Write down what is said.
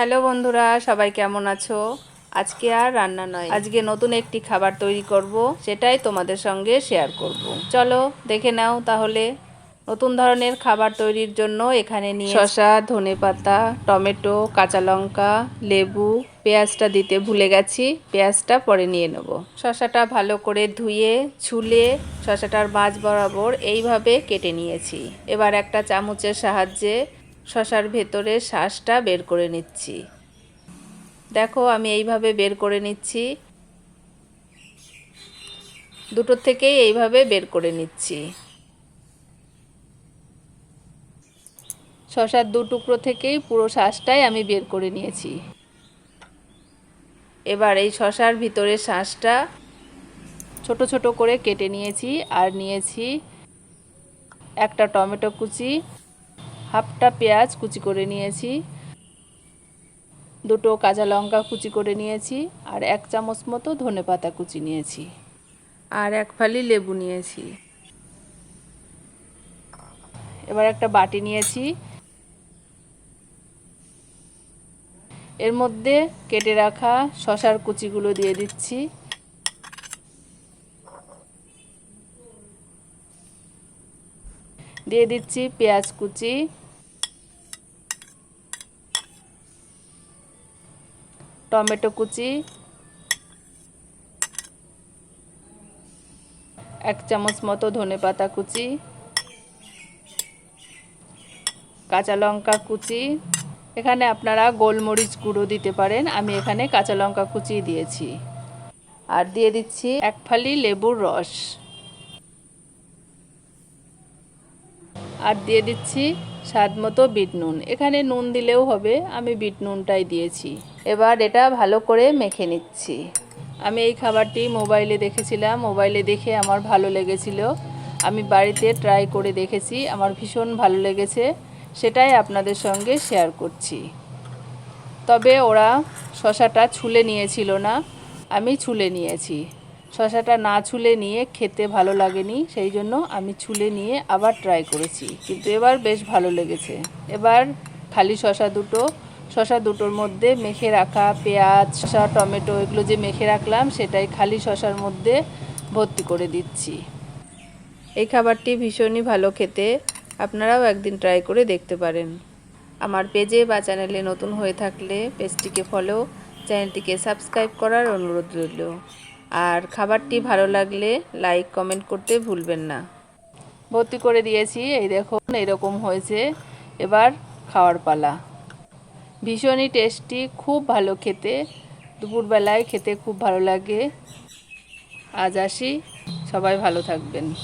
Hello বন্ধুরা সবাই কেমন আছো? আজকে আর রান্না নয়। আজকে নতুন একটি খাবার তৈরি করব সেটাই তোমাদের সঙ্গে শেয়ার করব। চলো দেখে নাও তাহলে। নতুন ধরনের খাবার তৈরির জন্য এখানে নিয়ে শসা ধনেপাতা টমেটো কাঁচা লঙ্কা লেবু পেঁয়াজটা দিতে ভুলে গেছি পেঁয়াজটা পরে নিয়ে নেব। শসাটা ভালো করে ধুয়ে ছুলে শসাটার মাছ বরাবর এইভাবে কেটে নিয়েছি। এবার একটা চামচের সাহায্যে শশার ভেতরে শ্বাসটা বের করে নিচ্ছি। দেখো, আমি এইভাবে বের করে নিচ্ছি। দুটোর থেকেই এইভাবে বের করে নিচ্ছি। শশার দু টুকরো থেকেই পুরো শ্বাসটাই আমি বের করে নিয়েছি। এবার এই শশার ভিতরে শ্বাসটা ছোট ছোট করে কেটে নিয়েছি আর নিয়েছি একটা টমেটো কুচি হাফটা পেঁয়াজ কুচি করে নিয়েছি। দুটো কাঁচা লঙ্কা কুচি করে নিয়েছি আর এক চামচ মতো ধনে পাতা কুচি নিয়েছি। আর এক ফালি লেবু নিয়েছি। এবার একটা বাটি নিয়েছি। এর মধ্যে কেটে রাখা শশার কুচিগুলো দিয়ে দিচ্ছি। দিয়ে দিচ্ছি পেঁয়াজ কুচি। টমেটো কুচি, এক চামচ মতো ধনে পাতা কুচি, কাঁচা লঙ্কা কুচি। এখানে আপনারা গোলমরিচ গুঁড়ো দিতে পারেন, আমি এখানে কাঁচা লঙ্কা কুচি দিয়েছি। আর দিয়ে দিচ্ছি এক ফালি লেবুর রস। আর দিয়ে দিচ্ছি স্বাদ মতো বিট নুন। এখানে নুন দিলেও হবে, আমি বিট নুনটাই দিয়েছি। এবার এটা ভালো করে মেখে নিচ্ছি। আমি এই খাবারটি মোবাইলে দেখেছিলাম, মোবাইলে দেখে আমার ভালো লেগেছিল। আমি বাড়িতে ট্রাই করে দেখেছি, আমার ভীষণ ভালো লেগেছে। সেটাই আপনাদের সঙ্গে শেয়ার করছি। তবে ওরা শশাটা ছুলে নিয়েছিল না, আমি ছুলে নিয়েছি। শশাটা না ছুলে নিয়ে খেতে ভালো লাগেনি, সেই জন্য আমি ছুলে নিয়ে আবার ট্রাই করেছি। কিন্তু এবার বেশ ভালো লেগেছে। এবার খালি শশা দুটো শশা দুটোর মধ্যে মেখে রাখা পেঁয়াজ শশা টমেটো এগুলো যে মেখে রাখলাম, সেটাই খালি শশার মধ্যে ভর্তি করে দিচ্ছি। এই খাবারটি ভীষণই ভালো খেতে, আপনারাও একদিন ট্রাই করে দেখতে পারেন। আমার পেজে বা চ্যানেলে নতুন হয়ে থাকলে পেজটিকে ফলো চ্যানেলটিকে সাবস্ক্রাইব করার অনুরোধ রইল। আর খাবারটি ভালো লাগলে লাইক কমেন্ট করতে ভুলবেন না। ভর্তি করে দিয়েছি, এই দেখুন, এরকম হয়েছে। এবার খাওয়ার পালা। ভীষণই টেস্টি খুব ভালো খেতে। দুপুরবেলায় খেতে খুব ভালো লাগে। আজ আসি, সবাই ভালো থাকবেন।